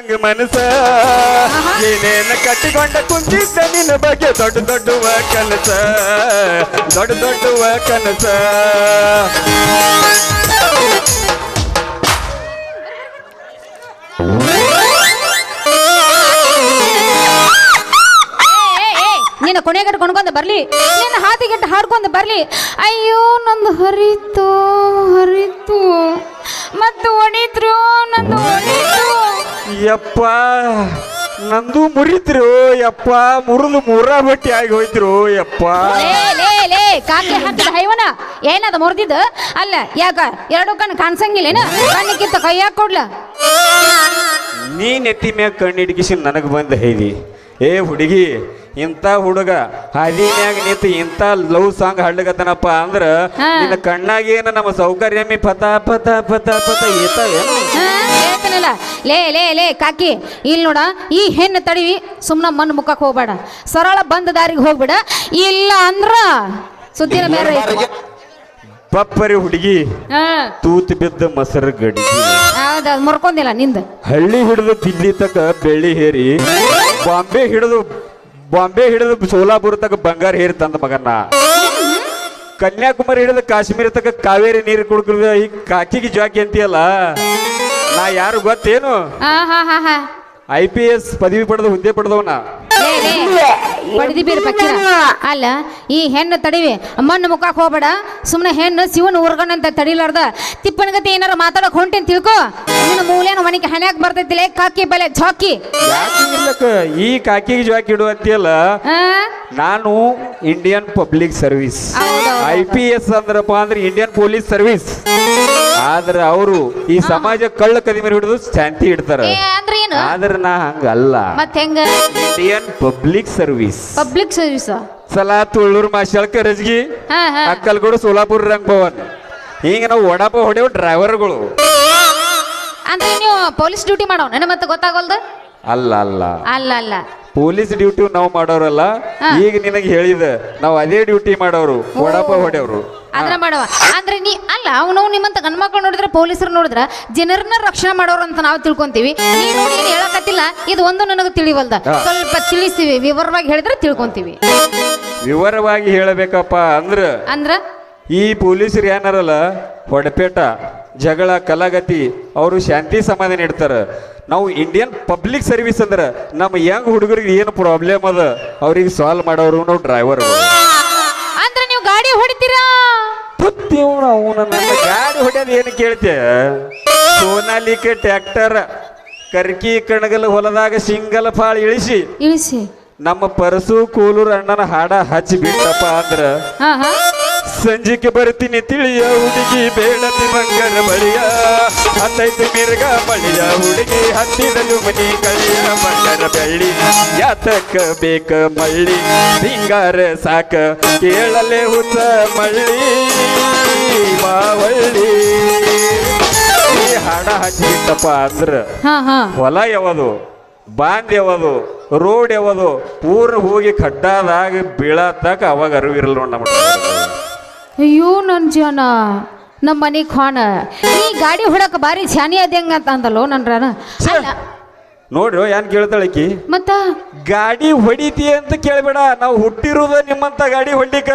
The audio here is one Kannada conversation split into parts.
ಹಂಗ ಮನಸ ಏನೇನ ಕಟ್ಟಿಕೊಂಡ ಕುಂತಿದ್ದ ನಿನ್ನ ಬಗ್ಗೆ ದೊಡ್ಡ ದೊಡ್ಡವ ಕನಸ ದೊಡ್ಡ ದೊಡ್ಡವ ಕನಸ. ನಿನ್ನ ಕೊನೆಗಟ್ಟು ಕೊಂಡ್ಕೊಂಡ್ ಬರ್ಲಿ. ನಿನ್ನ ಹಾದಿಗೆಟ್ಟು ಹಾರ್ಕೊಂಡು ಬರ್ಲಿ. ಅಯ್ಯೋ, ನಂದು ಹರಿತು ಹರಿತು. ಮತ್ತು ಒಣಿದ್ರು, ನಂದು ಹೊಡಿತು ಯಪ್ಪ ನಂದು ಮುರಿತ್ರು ಯಪ್ಪ ಮುರಿದು ಮುರ ಬಟ್ಟಿ ಆಗಿ ಹೋಯ್ತ್ರು ಯಪ್ಪ. ಲೇ ಲೇ ಲೇ ಕಾಕಿ ಹಾಕಿದ ಹೈವನ? ಏನದ ಮುರಿದಿದ್ದು? ಅಲ್ಲ ಯಾಕ ಎರಡು ಕಣ್ಣು ಕಾಣಿಸಂಗಿಲ್ಲೇನ? ಕೈ ಕೈಯಾಗ ಕೊಡ್ಲ? ನೀ ನೆತ್ತಿ ಮ್ಯಾಗ ಕಣ್ಣಿಡ್ಕಿಸಿ ನನಗೆ ಬಂದ ಹೈದಿ. ಏ ಹುಡುಗಿ ಇಂಥ ಹುಡುಗ ಹಾದಿನ್ಯಾಗ ನಿಂತು ಇಂಥ ಲವ್ ಸಾಂಗ್ ಹಾಡ್ಲಿಕತ್ತನಪ್ಪ ಅಂದ್ರ. ನಿನ್ನ ಕಣ್ಣಾಗೇನ ನಮ್ಮ ಸೌಕರ್ಯಮಿ ಪತ ಪತ ಪತ ಪತ ಏತ ಏನು ಹೇಳ್ತೀನಲ್ಲ. ಲೇ ಲೇ ಲೇ ಕಾಕಿ ಇಲ್ಲಿ ನೋಡ ಈ ಹೆಣ್ಣು ತಡಿವಿ ಸುಮ್ಮನೆ ಮಣ್ಣು ಮುಖಕ್ಕೆ ಹೋಗ್ಬೇಡ. ಸರಳ ಬಂದ ದಾರಿಗೆ ಹೋಗ್ಬೇಡ. ಇಲ್ಲ ಅಂದ್ರ ಸುದ್ದಿನ ಬೇರೆ ಐತಿ. ಪಪ್ಪರಿ ಹುಡುಗಿ ಹಾ. ತೂತು ಬಿದ್ದ ಮೊಸರು ಗಡಿ ಹೌದಾ ಮುರ್ಕೊಂದಿಲ್ಲ ನಿಂದ. ಹಳ್ಳಿ ಹಿಡಿದು ದಿಲ್ಲಿ ತಕ ಬೆಳ್ಳಿ ಹೇರಿ ಬಾಂಬೆ ಹಿಡಿದು ಬಾಂಬೆ ಹಿಡಿದು ಸೋಲಾಪುರ ತಕ ಬಂಗಾರ ಹೇರಿ ತಂದ ಮಗನ್ನ. ಕನ್ಯಾಕುಮಾರಿ ಹಿಡಿದು ಕಾಶ್ಮೀರ ತಕ ಕಾವೇರಿ ನೀರು ಕುಡ್ಕುದ ಈ ಕಾಕಿಗೆ ಜಾಕಿ ಅಂತೀಯಲ್ಲ. ನಾ ಯಾರು ಗೊತ್ತೇನು? ಐ ಪಿ ಎಸ್ ಪದವಿ ಪಡೆದ ಹುದ್ದೆ ಪಡೆದವನ. ಪಡೆದಿ ಬೀರ್ ಪಕ್ಕಿರ. ಅಲ್ಲ ಈ ಹೆಣ್ಣು ತಡಿವಿ ಮಣ್ಣು ಮುಖಕ್ಕೆ ಹೋಗ್ಬೇಡ ಸುಮ್ಮನೆ ಹೆಣ್ಣು ಶಿವನ ಉರ್ಗಣ್ಣಂತ ತಡಿಲಾರ್ದ. ತಿಪ್ಪನಗತಿ ಏನಾರ ಮಾತಾಡಕ್ ಹೊಂಟೇನ್ ತಿಳ್ಕೊ. ನಿನ್ನ ಮೂಲೇನ ಮನೆಗೆ ಹಣ್ಯಾಕ್ ಬರ್ತೈತಿಲೆ ಕಾಕಿ ಬೆಲೆ ಜಾಕಿ ಈ ಕಾಕಿಗೆ ಜಾಕಿ ಇಡು ಅಂತೀಯಲ್ಲ ನಾನು Indian public service. I P S ಅಂದ್ರಪ್ಪ ಅಂದ್ರೆ ಇಂಡಿಯನ್ ಪೊಲೀಸ್ ಸರ್ವಿಸ್ ಆದ್ರೆ ಅವರು ಈ ಸಮಾಜ ಕಳ್ಳ ಕದಿಮೇಲೆ ಹಿಡಿದು ಶಾಂತಿ ಇಡ್ತಾರ. ಆದ್ರೆ ನಾ ಹಂಗಲ್ಲ. ಮತ್ತೆ ಹೆಂಗ? Indian public service public service ಸಲಾ ತುಳ್ಳೂರು ಮಾಶಾಳ ಕರಜ್ಗಿ ಅಕ್ಕಲ್ಗೂಡು ಸೋಲಾಪುರ ರಂಗ್ ಭವನ್ ಹಿಂಗ ನಾವು ಒಡಪ ಹೊಡೆಯೋ ಡ್ರೈವರ್ಗಳು. ಅಂದ್ರೆ ನೀವು ಪೊಲೀಸ್ ಡ್ಯೂಟಿ ಮಾಡೋ ನನ್ನ ಮತ್ತೆ ಗೊತ್ತಾಗಲ್ದು? ಅಲ್ಲ ಅಲ್ಲ. ಅಲ್ಲ ಅಲ್ಲ. ಪೊಲೀಸ್ ಡ್ಯೂಟಿ ನಾವು ಮಾಡೋರಲ್ಲ ಈಗ ನಿನಗೆ ಹೇಳಿದ ನಾವು ಅದೇ ಡ್ಯೂಟಿ ಮಾಡೋರು ಹೊಡಪ ಹೊಡೆಯವರು ಅದ್ರ ಮಾಡವ. ಅಂದ್ರೆ ನೀ ಅಲ್ಲ ಅವನು ನಿಮ್ಮಂತ ಗಂಡ್ಮಕ್ಳು ನೋಡಿದ್ರೆ ಪೊಲೀಸರು ನೋಡಿದ್ರ ಜನರನ್ನ ರಕ್ಷಣೆ ಮಾಡೋರು ಅಂತ ನಾವು ತಿಳ್ಕೊಂತೀವಿ. ನೀ ನೋಡಿ ಏನ್ ಹೇಳಕತ್ತಿಲ್ಲ ಇದು ಒಂದು ನನಗೆ ತಿಳಿವಲ್ದ. ಸ್ವಲ್ಪ ತಿಳಿಸ್ತೀವಿ ವಿವರವಾಗಿ ಹೇಳಿದ್ರೆ ತಿಳ್ಕೊಂತೀವಿ. ವಿವರವಾಗಿ ಹೇಳಬೇಕಪ್ಪ ಅಂದ್ರ ಅಂದ್ರ? ಈ ಪೊಲೀಸರು ಏನಾರಲ್ಲ ಹೊಡೆಪೇಟ ಜಗಳ ಕಲಾಗತಿ ಅವರು ಶಾಂತಿ ಸಮಾಧಾನ ಇಡ್ತಾರೆ ನಾವು ಇಂಡಿಯನ್ ಪಬ್ಲಿಕ್ ಸರ್ವಿಸ್ ಅಂದ್ರೆ ನಮ್ಮ ಯಂಗ್ ಹುಡುಗರಿಗೆ ಏನು ಪ್ರಾಬ್ಲಮ್ ಅದ ಅವ್ರಿಗೆ ಸಾಲ್ವ್ ಮಾಡೋರು ನಾವು ಡ್ರೈವರ್ ಅಂದ್ರೆ ನೀವು ಗಾಡಿ ಹೊಡಿತೀರಾ? ಅವನ ನನ್ನ ಗಾಡಿ ಹೊಡೆಯೋದು ಏನು ಕೇಳ್ತೆ ಸೋನಾಲಿಕೆ ಟ್ರ್ಯಾಕ್ಟರ್ ಕರ್ಕಿ ಕಣಗಲ್ ಹೊಲದಾಗ ಸಿಂಗಲ್ ಫಾಳ್ ಇಳಿಸಿ ಇಳಿಸಿ. ನಮ್ಮ ಪರಸು ಕೂಲೂರು ಅಣ್ಣನ ಹಾಡ ಹಚ್ಚಿ ಬಿಟ್ಟಪ್ಪ ಅಂದ್ರ ಸಂಜಿಕೆ ಬರ್ತೀನಿ ತಿಳಿಯ ಹುಡುಗಿ ಬೇಡತಿ ಬಂಗಾರ ಬಳಿಯ. ಹತ್ತೈದು ಮಿರ್ಗ ಬಳಿಯ ಹುಡುಗಿ ಹತ್ತಿರಲು ಮನಿ ಕಳಿಯ ಬಂಗಾರ ಬೆಳ್ಳಿ. ಯಾತಕ ಬೇಕ ಮಳ್ಳಿ ಸಿಂಗಾರ ಸಾಕ ಕೇಳಲೆ ಹುಚ್ಚ ಮಳ್ಳಿ. ಮಾವಳ್ಳಿ. ಹಣ ಹಾಡ ಹಚ್ಚಿಬಿಟ್ಟಪ್ಪ ಅಂದ್ರ ಹೊಲ ಯಾವುದು ಬಾಂದ್ ಯಾವುದು ರೋಡ್ ಯಾವುದು ಪೂರ್ಣ ಹೋಗಿ ಖಡ್ಡಾದಾಗ ಬೀಳತ್ತಾಕ ಅವಾಗ ಅರಿವಿರಲ್ಲ ನೋಡ್ ನಮ್ಮ ಅಯ್ಯೋ ಜೀವನ ನಮ್ಮ ಮನೆ ಖಾಣ ಈ ಗಾಡಿ ಹೊಡಕ ಬಾರಿ ಶಾನಿ ಅದಂಗ ಅಂತ ಅಂದಲ್ಲೋ ನನ್ರನ ನೋಡ್ರಿ ಏನ್ ಕೇಳ್ತಾಳಕಿ ಮತ್ತ? ಗಾಡಿ ಹೊಡಿತಿ ಅಂತ ಕೇಳ್ಬೇಡ ನಾವು ಹುಟ್ಟಿರೋದು ನಿಮ್ಮಂತ ಗಾಡಿ ಹೊಡ್ಲಿಕ್ಕ.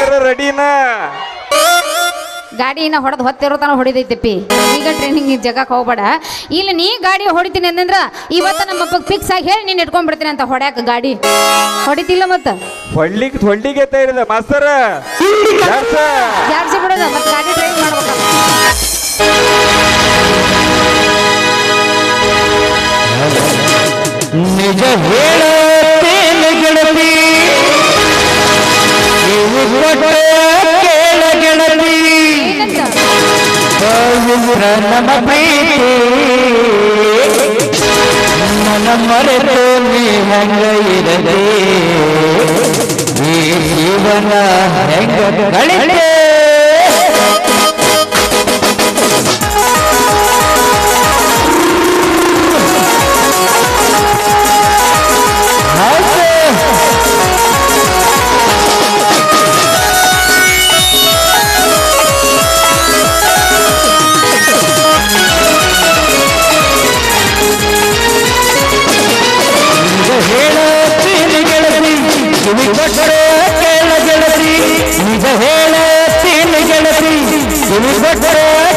ರೆಡಿನಾ ರೆಡಿನ? ಗಾಡಿನ ಹೊಡೆದು ಹೊತ್ತಿರೋ ತನ ಹೊಡಿದೈತಿಪ್ಪಿ. ಈಗ ಟ್ರೈನಿಂಗ್ ಜಗಕ್ಕೆ ಹೋಗ್ಬೇಡ. ಇಲ್ಲಿ ನೀ ಗಾಡಿ ಹೊಡಿತೀನಿ ಅಂದ್ರ ಇವತ್ತ ನಮ್ಮ ಅಪ್ಪ ಫಿಕ್ಸ್ ಆಗಿ ಹೇಳಿ ನೀನು ಇಟ್ಕೊಂಡ್ಬಿಡ್ತೀನಿ ಅಂತ ಹೊಡ್ಯಾಕ ಗಾಡಿ. ಹೊಡಿತಿಲ್ಲ ಮತ್ತೆ? ಹೊಳ್ಳಿಗೆ ಹೊಳ್ಳಿಗೆ ಮಾಸ್ತರ. ನಮ್ಮ ಪ್ರೀತಿ. ನನ್ನ ಮರೆತು ನೀ ಹೆಂಗ ಇರದೆ ಈ ಜೀವನ ಹೆಂಗ ಕಳಿತೆ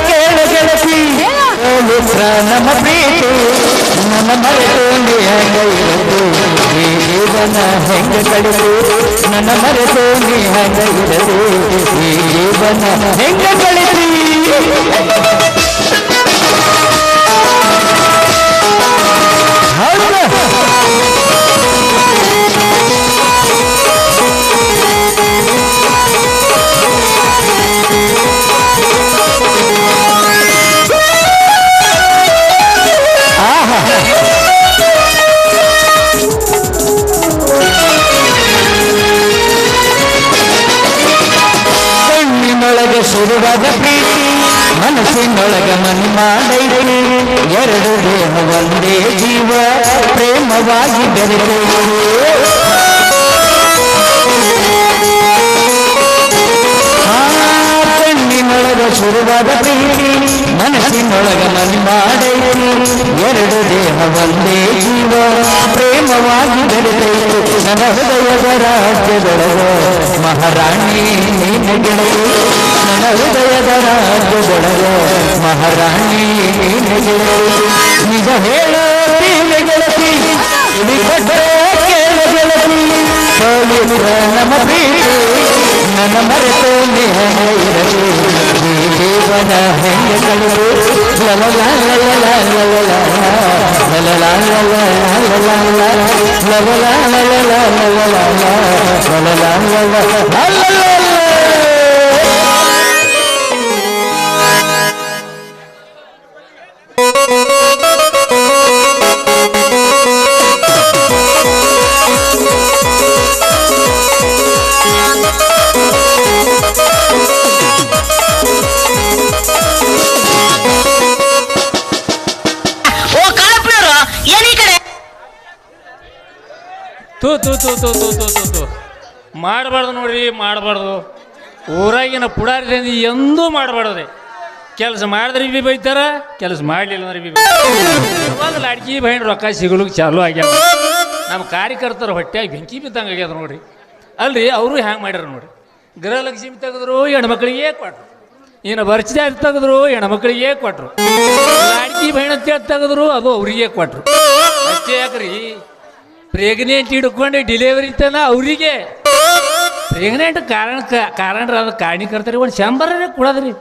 ಕೇಳ ಗೆಳತಿ. ಪವಿತ್ರ ನಮ್ಮ ಪ್ರೀತಿ ನನ್ನ ಮರೆತು ನೀ ಹೆಂಗ ಇರದು. ಈ ಜೀವನ ಹೆಂಗ ಕಳೆದು? ನನ್ನ ಮರೆತು ನೀ ಈ ಜೀವನ ಹೆಂಗ ಕಳಿಸಿ ಪ್ರೇಮವಾಗಿ ಬೆರೆತು ಕಣ್ಣಿನೊಳಗ ಶುರುವಾದ ಪ್ರೀತಿ, ಮನಸ್ಸಿನೊಳಗ ಮನಿ ಮಾಡೈತಿ ಎರಡು ದೇಹ ಒಂದೇ ಜೀವ, ಪ್ರೇಮವಾಗಿ ಬೆರೆತೈತು ನನ್ನ ಹೃದಯದ ರಾಜ್ಯದೊಳಗ ಮಹಾರಾಣಿ ನೀನು ಗೆಳೆಯು ನನ್ನ ಹೃದಯದ ರಾಜ್ಯದೊಳಗ ಮಹಾರಾಣಿ ನೀನು ಗೆಳೆಯು ನಿಜ ಹೇಳುತ್ತೀನಿ ನುಡಿಕೊಟ್ಟೆ ಕೇಳ ನನ್ನ ಮರೆತು ನೆನೆಯಿರಲಿ ಈ ಜೀವನ ಹೆಂಗೆ ಕಳೆದು ತೂ ತೂ ತೂ ತೂ ತೂ ತೂ ತೂ ತೂ. ಮಾಡಬಾರ್ದು ನೋಡ್ರಿ, ಮಾಡಬಾರ್ದು. ಊರಾಗಿನ ಪುಡಾರಿದಿಂದ ಎಂದೂ ಮಾಡಬಾರ್ದ್ರಿ ಕೆಲಸ ಮಾಡಿದ್ರೆ ಬಿ ಬೈತಾರ, ಕೆಲಸ ಮಾಡಲಿಲ್ಲ ಅಂದ್ರೆ ಬಿ ಒಂದು ಲಾಡ್ಕಿ ಬೈಂಡ್ ರೊಕ್ಕ ಸಿಗಲಿಕ್ಕೆ ಚಾಲು ಆಗ್ಯಾವ. ನಮ್ಮ ಕಾರ್ಯಕರ್ತರ ಹೊಟ್ಟೆಯಾಗಿ ಬೆಂಕಿ ಬಿದ್ದಂಗೆ ಆಗ್ಯದ ನೋಡ್ರಿ. ಅಲ್ರಿ, ಅವರು ಹ್ಯಾಂಗೆ ಮಾಡ್ಯಾರ ನೋಡ್ರಿ. ಗೃಹಲಕ್ಷ್ಮಿ ತೆಗೆದ್ರು, ಹೆಣ್ಮಕ್ಳಿಗೆ ಕೊಟ್ರು. ಇನ್ನು ಬರ್ಚಿದ ತೆಗೆದ್ರು, ಹೆಣ್ಮಕ್ಳಿಗೆ ಕೊಟ್ರು. ಲಾಡ್ಕಿ ಬೈಣ ಅಂತೇಳಿ ತೆಗೆದ್ರು, ಅದು ಅವರಿಗೆ ಕೊಟ್ರು. ಅಷ್ಟೇ ಯಾಕ್ರಿ? ಪ್ರೆಗ್ನೆಂಟ್ ಹಿಡ್ಕೊಂಡು ಡಿಲಿವರಿ ತನ ಅವರಿಗೆ. ಪ್ರೆಗ್ನೆಂಟ್ ಕಾರಣ ಕಾರಣ ಅದು ಕಾರಣೀಕರ್ತಾರೆ ಒಂದು ಶಂಬರೇ ಕೊಡೋದ್ರಿ.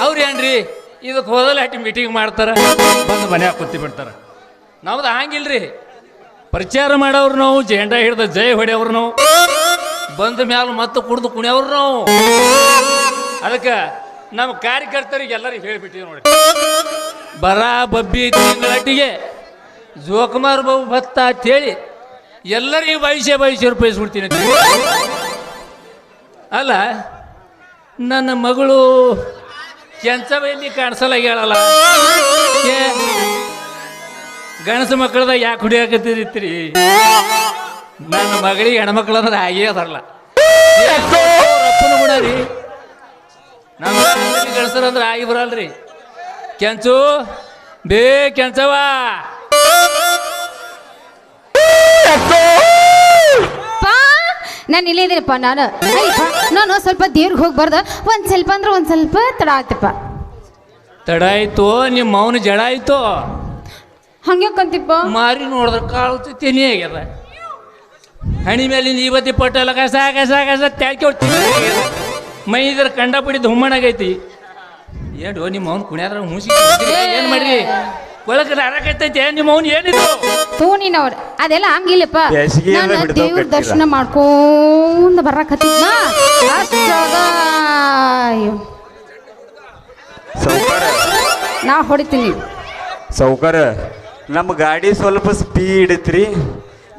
ಅವ್ರು ಏನ್ರಿ? ಇದಕ್ಕೆ ಹೋದಲ್ಲ ಅಟ್ಟಿ ಮೀಟಿಂಗ್ ಮಾಡ್ತಾರ. ಬಂದು ಮನೆ ಕೂತಿ ಬಿಡ್ತಾರ. ನಮ್ದು ಹಂಗಿಲ್ರಿ. ಪ್ರಚಾರ ಮಾಡೋರು ನಾವು, ಜೆಂಡಾ ಹಿಡ್ದ ಜೈ ಹೊಡೆಯವ್ರು ನಾವು. ಬಂದ ಮ್ಯಾಲ ಮತ್ತೆ ಕುಡಿದು ಕುಣಿಯವ್ರು ನಾವು. ಅದಕ್ಕೆ ನಮ್ಮ ಕಾರ್ಯಕರ್ತರಿಗೆ ಎಲ್ಲರಿಗೆ ಹೇಳಿಬಿಟ್ಟಿವಿ ನೋಡಿ. ಬರ ಬಬ್ಬಿ ತಿಂಗಳಟ್ಟಿಗೆ ಜೋಕುಮಾರ್ ಬಾಬು ಭತ್ತ ಅಂತೇಳಿ ಎಲ್ಲರಿಗೂ ಬಯಸೆ ಬಯಸಿ ಅಂತ ಅಲ್ಲ, ನನ್ನ ಮಗಳು ಕೆಂಚವೆಲ್ಲಿ ಕಾಣಿಸಲ್ಲ ಹೇಳಲ್ಲ. ಗಣಸು ಮಕ್ಕಳದಾಗ ಯಾಕೆ ಹುಡಿಯಾಕತ್ತಿದ್ರಿ ನನ್ನ ಮಗಳಿಗೆ ಹೆಣ್ಮಕ್ಳು ಅಂದ್ರೆ ಹಾಗೇ ಅದರಲ್ಲ. ಅಪ್ಪನ ನಮ್ಮ ಆಗಿ ಬರಲ್ರಿ. ಕೆಂಚು, ಬೇ ಕೆಂಚವ ನಾನು ಇಲ್ಲೇ ಇದ್ದೀನಪ್ಪ ನಾನು. ನಾನು ಸ್ವಲ್ಪ ದೇವ್ರಿಗೆ ಹೋಗ್ಬಾರ್ದು. ಬರ್ದ ಒಂದು ಸ್ವಲ್ಪ ಅಂದ್ರೆ ಒಂದು ಸ್ವಲ್ಪ ತಡ ಆಯ್ತಪ್ಪ. ತಡ ಆಯ್ತು ನಿಮ್ಮ ಮೌನ ಜಡ ಆಯ್ತು. ಹಂಗೆ ಕಂತಿಪ್ಪ ಮಾರಿ ನೋಡಿದ್ರೆ ಕಾಳು ತಿನ್ನಿ ಆಗ್ಯದ. ಹಣಿ ಮೇಲೆ ಇವತ್ತಿ ಪಟ್ಟೆಲ್ಲ ಕಸ ಕಸ ಕಸ ತ್ಯಾಕಿ ಮೈ ಇದ್ರ ಕಂಡ ಹುಮ್ಮಣಾಗೈತಿ ಏನು ನಿಮ್ಮ ಅವ್ನು ಕುಣ್ಯಾದ್ರ ಹುಸಿ ಏನು ಮಾಡ್ರಿ? ಒಳಗೆ ಅರಕೈತೈತಿ ನಿಮ್ಮ ಅವ್ನು ಏನಿದು? ತೂ ನೀನವ್ರ ಅದೆಲ್ಲ ಹಂಗಿಲ್ಲಪ್ಪ. ಬೇಸಿಗೆ ಎಲ್ಲ ನಾನು ಬಿಡ್ತಾವ್ ದೇವ್ರ ಕಟ್ಟಿಲ್ಲ. ದರ್ಶನ ಮಾಡ್ಕೊಂಡ್ ಬರಕತ್ತಿದ್ನ ಅಷ್ಟಾಗ ಅಯ್ಯೋ, ಸೌಕರ ನಾ ಹೊಡಿತೀನಿ. ಸೌಕರ್ಯ. ನಮ್ಮ ಗಾಡಿ ಸ್ವಲ್ಪ ಸ್ಪೀಡ್ ಐತ್ರಿ.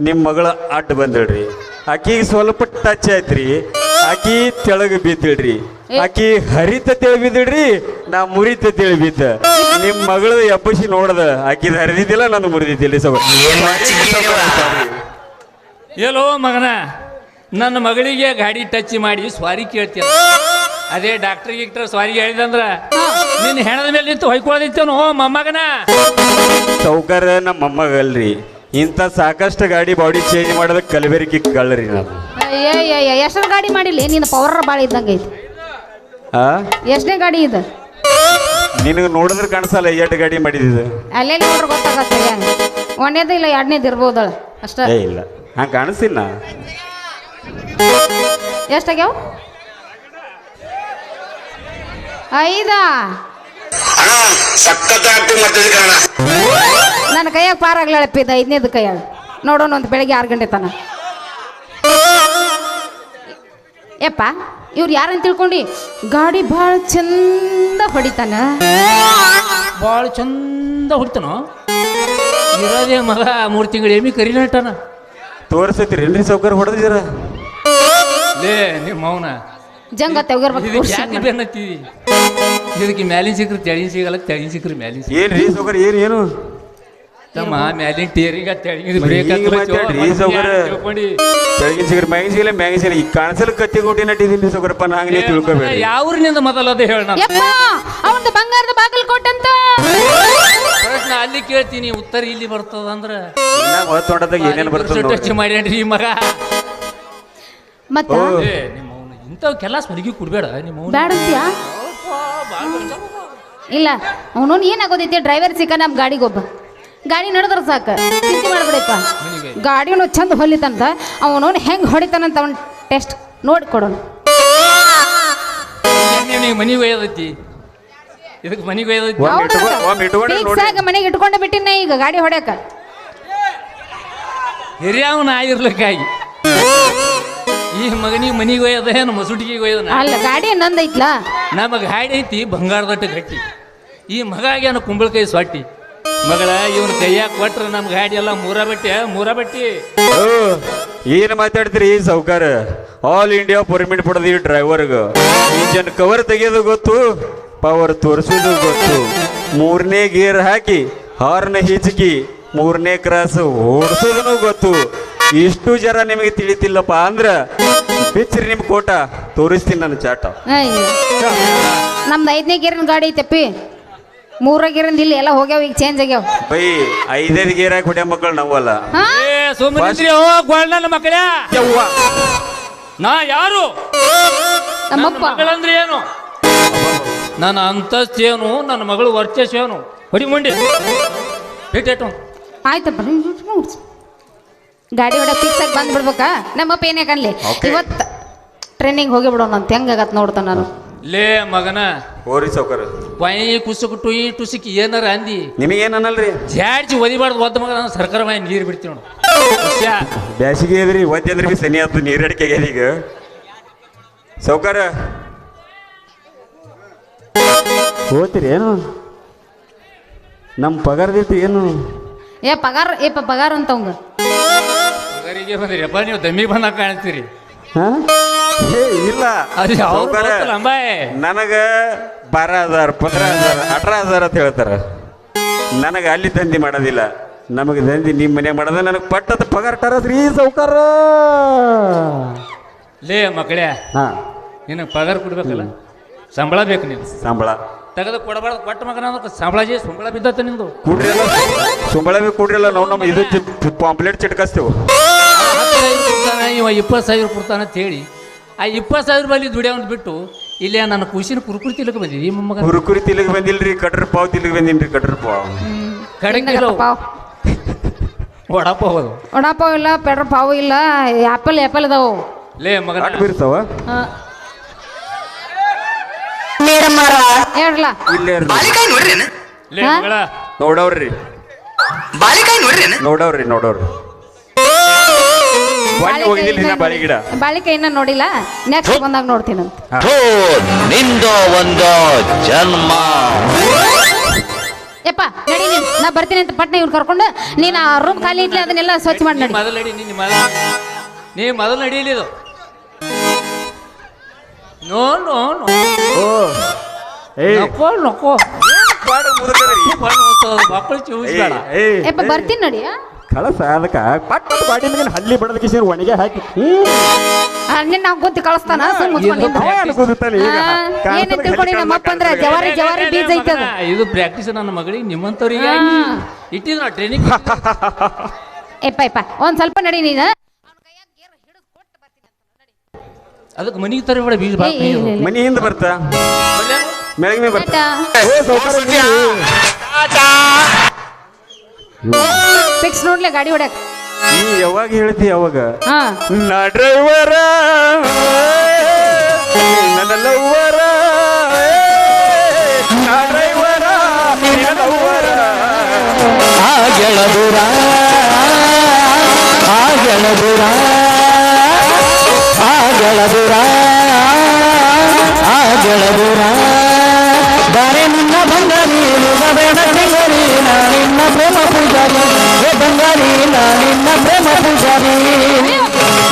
ನಿಮ್ಮ ಮಗಳ ಅಡ್ಡ ಬಂದಳ್ರಿ ಆಕಿಗೆ ಸ್ವಲ್ಪ ಟಚ್ ಆಯ್ತ್ರಿ ಆಕಿ ತೆಳಗ ಬಿದ್ದಿಳ್ರಿ ಆಕಿ ಹರಿತ ಬಿದ್ದಿಡ್ರಿ ನಾ ಮುರಿತ ಬಿದ್ದ ನಿಮ್ಮ ಮಗಳು ಎಬ್ಬಸಿ ನೋಡ್ದ ಆಕಿದ ಹರಿದಿದ್ದಿಲ್ಲ ನಾನು ಮುರಿದಿದ್ದಿಲ್ಲ ಸಬ. ಎಲ್ಲೋ ಮಗನ ನನ್ನ ಮಗಳಿಗೆ ಗಾಡಿ ಟಚ್ ಮಾಡಿ ಸ್ವಾರಿ ಕೇಳ್ತೀಯ ಅದೇ ಡಾಕ್ಟರ್ ಗಿಕ್ಟರ್ ಸ್ವಾರಿ ಹೇಳಿದಂದ್ರ ನಿನ್ನ ಹೆಣದ ಮೇಲೆ ನಿಂತು ಹೊಯ್ಕೊಳ್ಳೋದಿತ್ತೇನೋ ಮೊಮ್ಮಗನ? ಸೌಕರ್ಯ ನಮ್ಮ ಮೊಮ್ಮಗಲ್ರಿ. ಇಂಥ ಸಾಕಷ್ಟು ಗಾಡಿ ಬಾಡಿ ಚೇಂಜ್ ಮಾಡೋದಕ್ಕೆ ಕಲಬೆರಿಕೆ ಕಳ್ಳರಿ ನಾನು ಎಷ್ಟು ಎಷ್ಟರ ಗಾಡಿ ಮಾಡಿಲ್ಲ ನಿನ್ನ ಪವರ್ ಭಾಳ ಇದ್ದಂಗೆ ಐತಿ ಎಷ್ಟನೇ ಗಾಡಿ ಇದು? ನಿನಗೆ ನೋಡಿದ್ರೆ ಕಾಣಿಸಲ್ಲ ಎಷ್ಟು ಗಾಡಿ ಮಾಡಿದ್ದು? ಅಲ್ಲೇ ನೋಡ್ರಿ ಗೊತ್ತಾಗತ್ತೆ ಹೆಂಗೆ? ಒಂದೇದು ಇಲ್ಲ ಎರಡನೇದು ಇರ್ಬೋದಳ ಅಷ್ಟೇ. ಏ ಇಲ್ಲ. ಹಂಗೆ ಕಾಣಿಸಿಲ್ಲ. ಎಷ್ಟಾಗ್ಯಾವ? ಐದಾ. ನನ್ನ ಕೈಯಾಗ ಪಾರಾಗ್ಲಪ್ಪಿದ ಆಗ್ಲಳಪ್ಪ ಇದು ಐದನೇದು ಕೈಯಾಗ. ನೋಡೋಣ ಒಂದು ಬೆಳಗ್ಗೆ ಆರು ಗಂಟೆ ತನ ಯಪ್ಪ ಇವ್ರು ಯಾರಂತ ತಿಳ್ಕೊಂಡು? ಗಾಡಿ ಭಾಳ ಚಂದ ಹೊಡಿತಾನ. ಭಾಳ ಚಂದ ಹೊಡಿತಾನ? ಇರೋದೇ ಮಗ ಮೂರು ತಿಂಗಳು ಎಮ್ಮಿ ಕರಿನಟನ ತೋರಿಸತ್ತೀರಿ ಎಲ್ರಿ ಸೌಕರ್ಯ ಹೊಡೆದಿರ? ಲೇ ನಿಮ್ಮ ಮೌನ ಜಂಗ ತೆಗಿರ್ಬೇಕು ಇದಕ್ಕೆ ಯಾಕೆ ಬೆನ್ನತ್ತೀವಿ ಇದಕ್ಕೆ ಮ್ಯಾಲಿನ ಸಿಕ್ಕ್ರಿ ತೆಳಿನ ಸಿಗಲ್ಲ ತೆಳಿನ ಸಿಕ್ಕ್ರಿ ಮ್ಯಾಲಿನ ಏನ್ರಿ ಸೌಕರ್ಯ ಏನು ಏನು? ತಮ್ಮ ಮ್ಯಾಲಿನ ಟೇರಿಂಗ ತೆಳಿಗೆ ಬ್ರೇಕ್ ಹಿಂಗ್ ಮಾತಾಡ್ರಿ, ಸೌಕರ್ಯ. ಬೆಳಗಿನ ಸಿಗರೆ ಮ್ಯಾಗಿನ ಸಿಗಲ್ಲ ಮ್ಯಾಗಿನ ಸಿಗಲ್ಲ. ಈ ಕಾಣಿಸಲು ಕತ್ತಿ ಕೊಟ್ಟಿ ನಟ್ಟಿದ್ದೀನಿ ಸೌಕರ್ಯಪ್ಪ ನಾ ಹಂಗೆ ತಿಳ್ಕೊಬೇಡಿ. ಯಾವ್ರಿನಿಂದ ಮೊದಲದ ಹೇಳ ನಾನು ಯಪ್ಪ ಅವನದು ಬಂಗಾರದ ಬಾಗಿಲು ಕೊಟ್ಟಂತ. ಪ್ರಶ್ನೆ ಅಲ್ಲಿ ಕೇಳ್ತೀನಿ ಉತ್ತರ ಇಲ್ಲಿ ಬರ್ತದ ಅಂದ್ರ? ಏನೇನು ಬರ್ತದೆ ಟಚ್ ಮಾಡ್ಯಾನ್ರಿ ಈ ಮಗ. ಮತ್ತ? ಓ. ಏ ನಿಮ್ಮ ಕೊಡ್ಬೇಡ ಇಲ್ಲ ಅವನು ಏನಾಗೋದೈತಿ? ಡ್ರೈವರ್ ಸಿಕ್ಕ ನಮ್ಮ ಗಾಡಿಗೊಬ್ಬ. ಗಾಡಿ ನಡೆದ್ರ ಸಾಕು. ಚಿಂತೆ ಮಾಡ್ಬಿಡಪ್ಪ. ಗಾಡಿನೂ ಚಂದ ಹೊಲಿತಂತ ಅವನು ಹೆಂಗೆ ಹೊಡಿತಾನಂತ ಅವ್ನ ಟೆಸ್ಟ್ ನೋಡಿ ಕೊಡೋಣ. ಮನಿಗೆ ಒಯ್ಯದೈತಿ. ಇದಕ್ಕೆ ಮನಿಗೆ ಒಯ್ಯದೈತಿ. ಆಗಿ ಮನೆಗೆ ಇಟ್ಕೊಂಡೆ ಬಿಟ್ಟಿನ ಈಗ ಗಾಡಿ ಹೊಡ್ಯಾಕ. ಹಿರಿಯವನ ಆಗಿರ್ಲಿಕ್ಕಾಗಿ. ಈ ಮಗನಿಗೆ ಮನೆಗೆ ಒಯ್ಯದ ಏನು ಮಸುಟಿಗೆ ಒಯ್ಯದ ಅಲ್ಲ ಗಾಡಿ ನಂದೈತ್ಲಾ? ನಮಗೆ ಗಾಡಿ ಐತಿ ಬಂಗಾರದಟ್ಟು ಗಟ್ಟಿ. ಈ ಮಗ ಆಗ್ಯಾನ ಕುಂಬಳಕಾಯಿ ಸ್ವಾಟಿ. ಮಗಳ ಇವನ್ ಕೈಯಾಗ ಕೊಟ್ರ ನಮ್ಮ ಗಾಡಿ ಎಲ್ಲ ಮೂರ ಬಟ್ಟಿ ಮೂರ ಬಟ್ಟಿ. ಓ, ಏನ್ ಮಾತಾಡ್ತೀರಿ ಈ ಸೌಕಾರ ಆಲ್ ಇಂಡಿಯಾ ಪರ್ಮಿಟ್ ಪಡೆದ ಈ ಡ್ರೈವರ್ಗ ಇಂಜನ್ ಕವರ್ ತೆಗೆಯೋದು ಗೊತ್ತು ಪವರ್ ತೋರಿಸೋದು ಗೊತ್ತು. ಮೂರನೇ ಗೇರ್ ಹಾಕಿ ಹಾರ್ನ್ ಹಿಚ್ಕಿ ಮೂರನೇ ಕ್ರಾಸ್ ಓಡಿಸೋದನು ಗೊತ್ತು. ಇಷ್ಟು ಜರ ನಿಮಗೆ ತಿಳಿತಿಲ್ಲಪ್ಪ ಅಂದ್ರ ಬಿಚ್ಚ್ರಿ ನಿಮ್ ಕೋಟ ತೋರಿಸ್ತೀನಿ ನನ್ನ ಚಾಟ. ನಮ್ದು ಐದನೇ ಗೇರಿನ ಗಾಡಿ ಐತಪ್ಪಿ ಮೂರ ಗೇರಿಂದ ಇಲ್ಲಿ ಎಲ್ಲ ಹೋಗ್ಯಾವ ಈಗ ಚೇಂಜ್ ಆಗ್ಯಾವ. ಬೈ ಐದೈದು ಗೇರ್ ಹೊಡೆ ಮಕ್ಕಳು ನಾವಲ್ಲ. ಏ ಸುಮ್ಮನೆ ಓ ಗೋಲ್ಡನ್ ಮಕ್ಕಳ. ಯವ್ವ. ನಾ ಯಾರು? ನನ್ನ ನಮ್ಮಪ್ಪ ಮಗಳಂದ್ರೆ ಏನು? ನನ್ನ ಅಂತಸ್ತು ಏನು? ನನ್ನ ಮಗಳು ವರ್ಚಸ್ ಏನು? ಹೊಡಿ ಮುಂಡಿ. ಬಿಟ್ಟೇಟು ಆಯ್ತಪ್ಪ ಗಾಡಿ ಹೊಡ ಫಿಕ್ಸ್ ಆಗಿ ಬಂದ್ಬಿಡ್ಬೇಕಾ? ನಮ್ಮಪ್ಪ ಏನೇ ಕಾಣಲಿ. ಇವತ್ತು ಟ್ರೈನಿಂಗ್ ಹೋಗಿ ಬಿಡೋಣ ಅಂತ ಹೆಂಗಾಗತ್ತೆ ನೋಡ್ತಾನ ನಾನು. ಲೇ ಮಗನ ಓರಿ ಸೌಕರ್ ಪೈ ಕುಸುಕು ಟುಯಿ ಟುಸಿಕ್ ಏನಾರ ಅಂದಿ? ನಿಮಗೇನ್ ಅನ್ನಲ್ರಿ ಜಾಡ್ಜಿ ಒದಿಬಾರ್ದು ಒದ್ದ ಮಗ ನಾನು ಸರ್ಕಾರ ಮೈ ನೀರು ಬಿಡ್ತೀವಿ ನೋಡು. ಬ್ಯಾಸಿಗೆ ಅದ್ರಿ ಒದ್ದೆ ಅಂದ್ರೆ ಬಿ ಸನಿ ಆತು ನೀರು ಆಗ್ಯದ ಈಗ ಸೌಕರ್ ಓದ್ತೀರಿ ಏನು? ನಮ್ಮ ಪಗಾರದಿತ್ತು ಏನು? ಏ ಪಗಾರ ಏ ಪಗಾರ ಅಂತ ಅವಂಗ. ಪಗಾರಿಗೆ ಬಂದ್ರಿ ಅಪ್ಪ ನೀವು ದಮ್ಮಿ ಬಂದಾಗ ಕಾಣ್ತೀರಿ? ಏ ಇಲ್ಲ. ಅದು ಯಾವ್ದು ಸೌಕಾರ ಗೊತ್ತಲ್ಲ ಅಂಬಾಯ್ ನನಗ ಬಾರ ಹಜಾರ್ ಪಂದ್ರ ಹಜಾರ್ ಅಠರ ಹಜಾರ್ ಅಂತ ಹೇಳ್ತಾರ. ನನಗೆ ಅಲ್ಲಿ ದಂಧಿ ಮಾಡೋದಿಲ್ಲ. ನಮಗೆ ದಂಧಿ ನಿಮ್ಮ ಮನೆ ಮಾಡೋದ ನನಗೆ ಪಟ್ಟದ ಪಗಾರ ತರದ್ರಿ ಸೌಕಾರ. ಲೇ ಮಕ್ಕಳೇ. ಹಾ. ನಿನಗೆ ಪಗಾರ ಕೊಡ್ಬೇಕಲ್ಲ? ಸಂಬಳ ಬೇಕು ನೀನು ಸಂಬಳ. ತೆಗೆದು ಕೊಡಬಾರ್ದು ಕೊಟ್ಟ ಮಗನ ಅದಕ್ಕೆ ಸಂಬಳ ಜಿ ಸಂಬಳ ಬಿದ್ದತ್ತ ನಿಂದು. ಕೂಡ್ರಿಲ್ಲ ಸಂಬಳ ಬಿ ಕೂಡ್ರಿಲ್ಲ ನಾವು ನಮ್ಮ ಇದು ಪಾಂಪ್ಲೇಟ್ ಚಿಟ್ಕಸ್ತೇವೆ. ಕೊಡ್ತಾನೆ ಇವ ಇಪ್ಪತ್ತು ಸಾವಿರ ಕೊಡ್ತಾನೆ ಅಂತ ಹೇಳಿ ಆ ಇಪ್ಪತ್ತು ಸಾವಿರ ಬಲ್ಲಿ ದುಡಿಯೋನ್ ಬಿಟ್ಟು ಇಲ್ಲೇ ನನ್ನ ಖುಷಿನ ಕುರುಕುರಿ ತಿಲಕ ಬಂದಿ ಈ ಕುರುಕುರಿ ಹುರುಕುರಿ ತಿಲಗ್ ಬಂದಿಲ್ರಿ ಕಟ್ರ ಪಾವ್ ತಿಲಗ್ ಬಂದಿನ್ರಿ ಕಟ್ರ ಪಾವ್. ಕಡಂಗಿಲ್ಲ ಪಾವ್. ವಡಾಪ ಹೋಗೋದು ವಡಾಪಾವ್ ಇಲ್ಲ ಪೆಟ್ರೋಲ್ ಪಾವ್ ಇಲ್ಲ ಆ್ಯಪಲ್ ಆ್ಯಪಲ್ ಇದಾವು. ಲೇ ಮಗ ಅಟ್ ಬೀರ್ತಾವ ಹೇಳ್ರಲ್ಲ ಇಲ್ಲೇ ಇರ್ರಿ. ಬಾಲಿಕಾಯಿ ನೋಡ್ರೇನು ಲೇ ಮಗಳ. ನೋಡವ್ರಿ. ಬಾಲಿಕಾಯಿ ನೋಡ್ರೇನು ನೋಡವ್ರಿ ನೋಡವ್ರಿ. ನಾ ಬಾಳಿ ಗಿಡ. ಬಾಳಿಕೆ ಇನ್ನ ನೋಡಿಲ್ಲ? ನೆಕ್ಸ್ಟ್ ಬಂದಾಗ ನೋಡ್ತೀನಿ ಥೂ, ನಿಂದು ಒಂದು ಜನ್ಮ. ಯಪ್ಪ ನಡಿ ನೀನು. ನಾ ಬರ್ತೀನಿ ಅಂತ ಪಟ್ನ ಇವ್ರು ಕರ್ಕೊಂಡು ನೀನು ಆ ರೂಮ್ ಖಾಲಿ ಇಟ್ಲಿ ಅದನ್ನೆಲ್ಲ ಸ್ವಚ್ಛ ಮಾಡಿ ನಡಿ. ಮೊದಲು ನಡಿ ನೀನು ಮೊದಲು ನೀ ಮೊದಲು ನಡೀಲಿ ಇದು. No no no. ಏಯ್. ಪಾಡು ಮುದುಕರಿ. ಮಕ್ಕಳು ಯಪ್ಪ ಬರ್ತೀನಿ ನಡಿ ಆ? ಕಳಸ ಅದಕ್ಕೆ. ಪಟ್ ಬಾಡಿ ಮೇಲೆ ಹಲ್ಲಿ ಬಡದ ಕಿಸಿನ ಒಣಗೆ ಹಾಕಿ. ನಿನ್ನ ನಾವು ಗುಂತಿ ಕಳಿಸ್ತಾನ? ಏನ್ ತಿಳ್ಕೊಂಡಿ ನಮ್ಮಪ್ಪ ಅಂದ್ರ ಜವಾರಿ ಜವಾರಿ ಬೀಜ ಐತದ ಇದು ಪ್ರಾಕ್ಟೀಸ್ ನನ್ನ ಮಗಳಿಗೆ ನಿಮ್ಮಂತವ್ರಿಗೆ. ಇಟ್ಟಿದ್ ನಾ ಟ್ರೈನಿಂಗ್ ಎಪ್ಪ ಎಪ್ಪ ಒಂದ್ ಸ್ವಲ್ಪ ನಡಿ ನೀನು. ಅದಕ್ಕೆ ಮನಿಗೆ ತರಬೇಡ ಬೀಜ ಬಾ ಏ, ಇಲ್ಲ, ಇಲ್ಲ, ಇಲ್ಲ. ಮನಿ ಹಿಂದೆ ಬರ್ತಾ? ಮ್ಯಾಗ ಬರ್ತಾ? ಫಿಕ್ಸ್ ನೋಡ್ಲೆ ಗಾಡಿ ಹೊಡ್ಯಾಕ. ನೀ ಯಾವಾಗ ಹೇಳ್ತಿ ಯಾವಾಗ ಹಾ. ನಾ ಡ್ರೈವರ ನನ್ನ ಲವ್ವರ ನಾ ಡ್ರೈವರ ನಿನ್ನ ಲವ್ವರ ಆ ಗೆಳದುರ ಆ ಗೆಳದುರ ಆ ಗೆಳದುರ ಆ ಗೆಳದುರ ಬಾರೆ ನಿನ್ನ ಬಂಗಾರಿ ಬೇಡ ಸಿಂಗರಿ ನಾ ನಿನ್ನ ಪ್ರೇಮ ಪೂಜಾರಿ ಏ ಬಂಗಾರಿ ನಾ ನಿನ್ನ ಪ್ರೇಮ ಪೂಜಾರಿ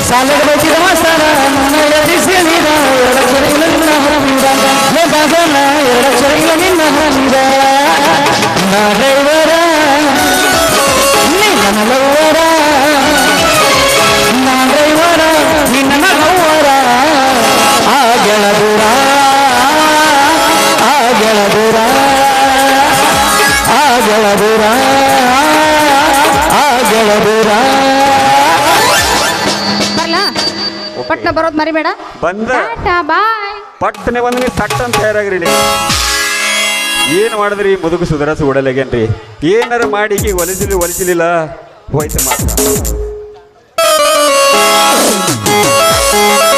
ಸಾಲದ ಬಚ್ಚಿದ ಮಸ್ತಾನ ನನ್ನ ಎದಿಸಿದ ಎರಡಕ್ಷರ ನಿನ್ನ ಹರಮಿದ ಏ ಬಾಗಲ ಎರಡಕ್ಷರ ನಿನ್ನ ಹರಮಿದ ನಾ ಡ್ರೈವರ ಪಟ್ನ ಬರೋದು ಮರಿಬೇಡ. ಬಂದ. ಟಾಟಾ ಬಾಯ್. ಪಟ್ಟನೆ ಬಂದ್ ನೀವು ಸಟ್ ಅಂತ ತಯಾರಾಗ್ರಿ. ಏನ್ ಮಾಡಿದ್ರಿ ಮುದುಕು ಸುಧಾರಸ ಏನಾರು ಏನಾರ ಮಾಡಿ ಈಗ ಒಲಿಸಿಲಿ ಒಲಿಸಲಿಲ್ಲ ಹೋಯ್ತು ಮಾತ್ರ.